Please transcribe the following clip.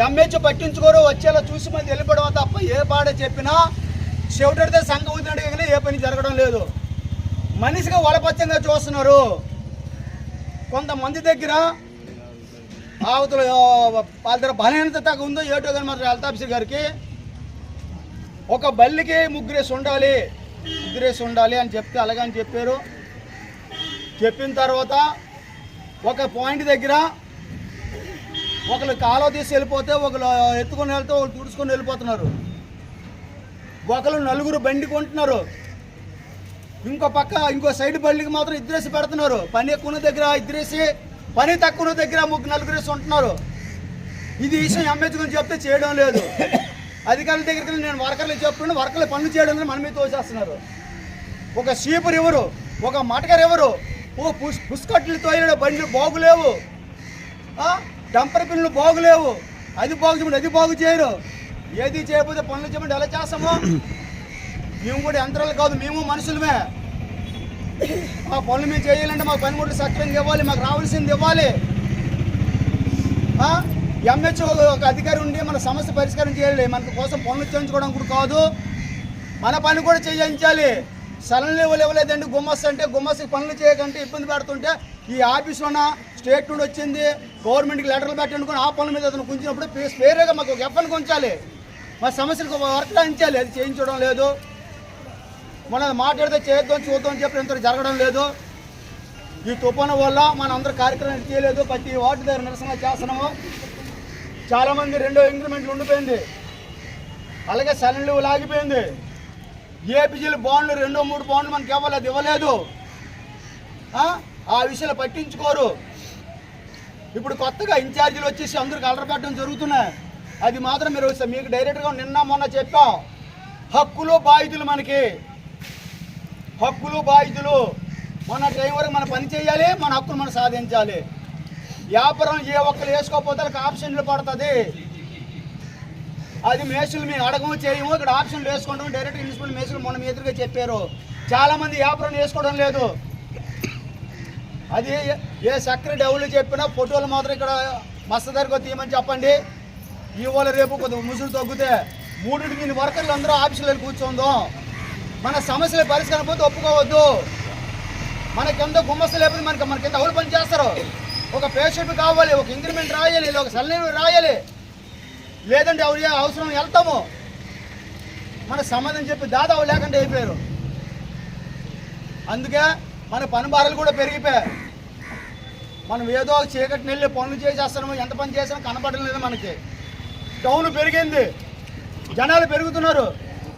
MH పట్టించుకోరు వచ్చేలా చూసి మంది వెళ్ళిపోవడం తప్ప ఏ పాట చెప్పినా చెవిటడితే సంఘం అవుతున్నాడు ఏ పని జరగడం లేదు. మనిషిగా వలపచ్చంగా చూస్తున్నారు. కొంతమంది దగ్గర అవతల వాళ్ళ దగ్గర బలహీనత తగ్గ ఉందో ఏటో కానీ మాత్రం అల్తాఫ్సీ గారికి ఒక బల్లికి ముగ్గురేసి ఉండాలి. ముగ్గురేసి ఉండాలి అని చెప్తే అలాగని చెప్పారు. చెప్పిన తర్వాత ఒక పాయింట్ దగ్గర ఒకరు కాలో తీసి వెళ్ళిపోతే ఒకరు ఎత్తుకొని వెళ్తే ఒకరు తుడుచుకొని వెళ్ళిపోతున్నారు. ఒకరు నలుగురు బండి కొంటున్నారు. ఇంకో పక్క ఇంకో సైడ్ బండికి మాత్రం ఇద్దరేసి పెడుతున్నారు. పని ఎక్కువ దగ్గర ఇద్దరేసి పని తక్కువ దగ్గర ముగ్గురు నలుగురేసి ఉంటున్నారు. ఇది విషయం ఎంఎస్ గురించి చెప్తే చేయడం లేదు. అధికారుల దగ్గరికి నేను వర్కర్లు చెప్తున్నాను వర్కర్లు పనులు చేయడం లేదు మన మీద తోసేస్తున్నారు. ఒక సీపర్ ఎవరు? ఒక మటకర్ ఎవరు? ఓ పుష్ పుష్కట్లు తోయడం బండ్లు బాగులేవు. డంపర్ పిల్లలు బాగులేవు. అది బాగు చేయమంటే అది బాగు చేయరు. ఏది చేయకపోతే పనులు చేయమంటే ఎలా చేస్తాము? మేము కూడా యంత్రాలు కాదు మేము మనుషులమే. ఆ పనులు మేము చేయాలంటే మాకు కూడా సక్రమంగా ఇవ్వాలి మాకు రావాల్సింది ఇవ్వాలి. ఎంహెచ్ఓ ఒక అధికారి ఉండి మన సమస్య పరిష్కారం చేయాలి. మన కోసం పనులు చేయించుకోవడం కూడా కాదు. మన పని కూడా చేయించాలి. సలన్ లెవెల్ ఇవ్వలేదండి గుమ్మస్ అంటే గుమ్మస్కి పనులు చేయకంటే ఇబ్బంది పెడుతుంటే ఈ ఆఫీస్లోన స్టేట్ నుండి వచ్చింది గవర్నమెంట్కి లెటర్లు పెట్టండి ఆ పనుల మీద అతను గుంచినప్పుడు వేరేగా మాకు ఒక ఎఫ్ఎన్ గుంచాలి. మా సమస్యలకు ఒక వర్క్ అంచాలి అది చేయించడం లేదు. మనం మాట్లాడితే చేద్దాం చూద్దాం అని చెప్పి ఇంత జరగడం లేదు. ఈ తుఫాను వల్ల మన అందరూ కార్యక్రమం చేయలేదు. ప్రతి వార్డు దగ్గర నిరసన చేస్తున్నాము. చాలామంది రెండో ఇంక్రిమెంట్లు ఉండిపోయింది. అలాగే సలన్లు లాగిపోయింది. ఏపీజీలు బాండ్లు రెండో మూడు బాండ్లు మనకి ఇవ్వాలి అది ఇవ్వలేదు. ఆ? విషయాలు పట్టించుకోరు. ఇప్పుడు కొత్తగా ఇన్ఛార్జీలు వచ్చేసి అందరికి అలరపెట్టడం జరుగుతున్నాయి. అది మాత్రం మీరు మీకు డైరెక్ట్గా నిన్న మొన్న చెప్పాం. హక్కులు బాధితులు మనకి. హక్కులు బాధితులు. మన టైం వరకు మన పని చేయాలి మన హక్కులు మనం సాధించాలి. వ్యాపారం ఏ ఒక్కరు వేసుకోకపోతే ఆప్షన్లు పడుతుంది. అది మేసులు మేము అడగము చేయము. ఇక్కడ ఆప్షన్లు వేసుకుంటాము డైరెక్ట్ మున్సిపల్ మేసులు మొన్న ఎదురుగా చెప్పారు. చాలా మంది వ్యాపారం వేసుకోవడం లేదు. అది ఏ- చక్కెర సెక్రటరీ చెప్పినా ఫోటోలు మాత్రం ఇక్కడ మస్తు దగ్గర తీయమని చెప్పండి. ఇవాళ రేపు కొద్దిగా ముసులు తగ్గితే మూడు ఇన్ని వర్కర్లు అందరూ ఆఫీసులో కూర్చుందాం. మన సమస్యల పరిష్కారం పోతే ఒప్పుకోవద్దు. మన కింద గుమ్మస్సు లేకపోతే మనకి మన కింద ఎవరు పని చేస్తారు? ఒక పేషెంట్ కావాలి ఒక ఇంక్రిమెంట్ రాయాలి ఒక సలహా రాయాలి. లేదంటే ఎవరి అవసరం వెళ్తాము. మన సంబంధం చెప్పి దాదాపు లేకుండా అయిపోయారు. అందుకే మన పని భారాలు కూడా పెరిగిపోయాయి. మనం ఏదో చీకటిని వెళ్ళి పనులు చేసేస్తున్నాము ఎంత పని చేసినా కనపడలేదు మనకి. టౌన్ పెరిగింది. జనాలు పెరుగుతున్నారు.